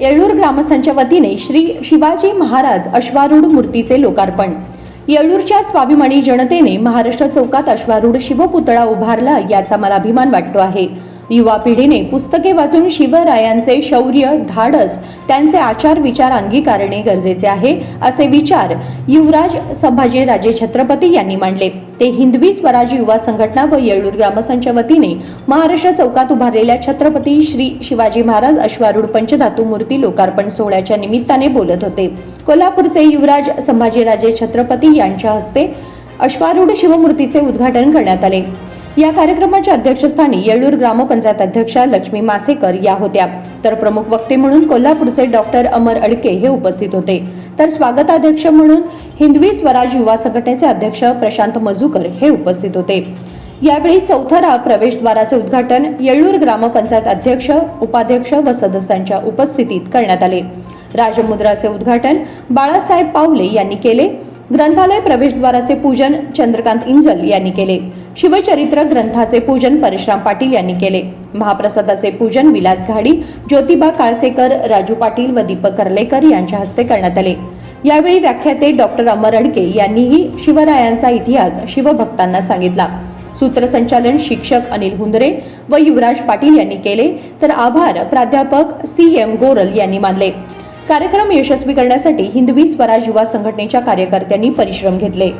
येळूर ग्रामस्थांच्या वतीने श्री शिवाजी महाराज अश्वारूढ मूर्तीचे लोकार्पण. येळूरच्या स्वाभिमानी जनतेने महाराष्ट्र चौकात अश्वारूढ शिवपुतळा उभारला याचा मला अभिमान वाटतो आहे. युवा पिढीने पुस्तके वाचून शिवरायांचे शौर्य धाडस त्यांचे आचार विचार अंगीकारणे गरजेचे आहे असे विचार युवराज संभाजीराजे छत्रपती यांनी मांडले. ते हिंदवी स्वराज युवा संघटना व येळूर ग्रामस्थांच्या वतीने महाराष्ट्र चौकात उभारलेल्या छत्रपती श्री शिवाजी महाराज अश्वारूढ पंचधातू मूर्ती लोकार्पण सोहळ्याच्या निमित्ताने बोलत होते. कोल्हापूरचे युवराज संभाजीराजे छत्रपती यांच्या हस्ते अश्वारूढ शिवमूर्तीचे उद्घाटन करण्यात आले. या कार्यक्रमाच्या अध्यक्षस्थानी येळूर ग्रामपंचायत अध्यक्षा लक्ष्मी मासेकर या होत्या. तर प्रमुख वक्ते म्हणून कोल्हापूरचे डॉक्टर अमर अडके हे उपस्थित होते. तर स्वागताध्यक्ष म्हणून हिंदवी स्वराज युवा संघटनेचे अध्यक्ष प्रशांत मजूकर हे उपस्थित होते. यावेळी चौथरा प्रवेशद्वाराचे उद्घाटन येळूर ग्रामपंचायत अध्यक्ष उपाध्यक्ष व सदस्यांच्या उपस्थितीत करण्यात आले. राजमुद्राचे उद्घाटन बाळासाहेब पावले यांनी केले. ग्रंथालय प्रवेशद्वाराचे पूजन चंद्रकांत इंजल यांनी केले. शिवचरित्र ग्रंथाचे पूजन परशुराम पाटील यांनी केले. महाप्रसादाचे पूजन विलास घाडी ज्योतिबा काळसेकर राजू पाटील व दीपक कर्लेकर यांच्या हस्ते करण्यात आले. यावेळी व्याख्याते डॉक्टर अमर अडके यांनीही शिवरायांचा इतिहास शिवभक्तांना सांगितला. सूत्रसंचालन शिक्षक अनिल हुंदरे व युवराज पाटील यांनी केले तर आभार प्राध्यापक सी एम गोरल यांनी मानले. कार्यक्रम यशस्वी करण्यासाठी हिंदवी स्वराज युवा संघटनेच्या कार्यकर्त्यांनी परिश्रम घेतले.